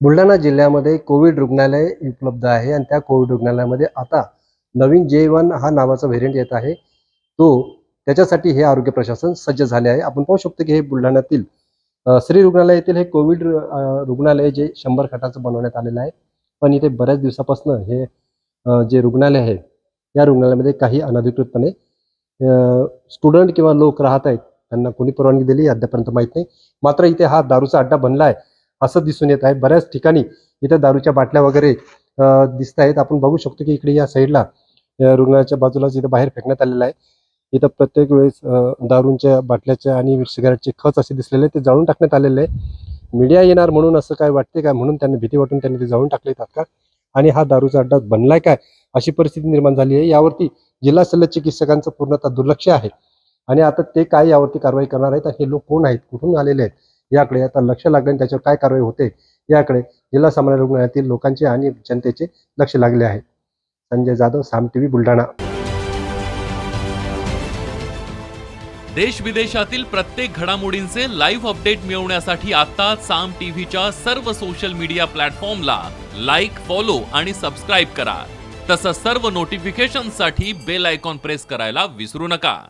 बुलढाणा जिल्ह्यामध्ये कोविड रुग्णालय उपलब्ध आहे आणि त्या कोविड रुग्णालयामध्ये आता नवीन जे वन हा नावाचा व्हेरियंट येत आहे तो त्याच्यासाठी हे आरोग्य प्रशासन सज्ज झाले आहे. आपण पाहू शकतो की हे बुलढाण्यातील श्री रुग्णालय येथील हे कोविड रुग्णालय जे शंभर खाटाचं बनवण्यात आलेलं आहे. पण इथे बऱ्याच दिवसापासून हे जे रुग्णालय आहे या रुग्णालयामध्ये काही अनधिकृतपणे स्टुडंट किंवा लोक राहत आहेत त्यांना कोणी परवानगी दिली अद्यापर्यंत माहीत नाही. मात्र इथे हा दारूचा अड्डा बनला आहे. असं दिसून येत आहे. बऱ्याच ठिकाणी इथे दारूच्या बाटल्या वगैरे दिसत आहेत. आपण बघू शकतो की इकडे या साईडला रुग्णाच्या बाजूलाच इथं बाहेर फेकण्यात आलेलं आहे. इथं प्रत्येक वेळेस दारूंच्या बाटल्याच्या आणि सिगारेटचे खच असे दिसलेले ते जाळून टाकण्यात आलेले आहे. मीडिया येणार म्हणून असं काय वाटते काय? म्हणून त्यांनी भीती वाटून त्यांनी ते जाळून टाकले तात्काळ आणि हा दारूचा अड्डा बनलाय काय? अशी परिस्थिती निर्माण झाली आहे. यावरती जिल्हा शल्य चिकित्सकांचं पूर्णतः दुर्लक्ष आहे. आणि आता ते काय यावरती कारवाई करणार आहेत? हे लोक कोण आहेत? कुठून आलेले आहेत? याकडे आता लक्ष लागले आणि त्याच्यावर काय कारवाई होते याकडे जिल्हा सामान्य रुग्णालयातील लोकांचे आणि जनतेचे लक्ष लागले आहे. संजय जाधव साम टीव्ही बुलढाणा. देश विदेशातील प्रत्येक घडामोडींचे लाईव्ह अपडेट मिळवण्यासाठी आता साम टीव्हीच्या सर्व सोशल मीडिया प्लॅटफॉर्मला लाईक फॉलो आणि सबस्क्राईब करा. तसंच सर्व नोटिफिकेशनसाठी बेल आयकॉन प्रेस करायला विसरू नका.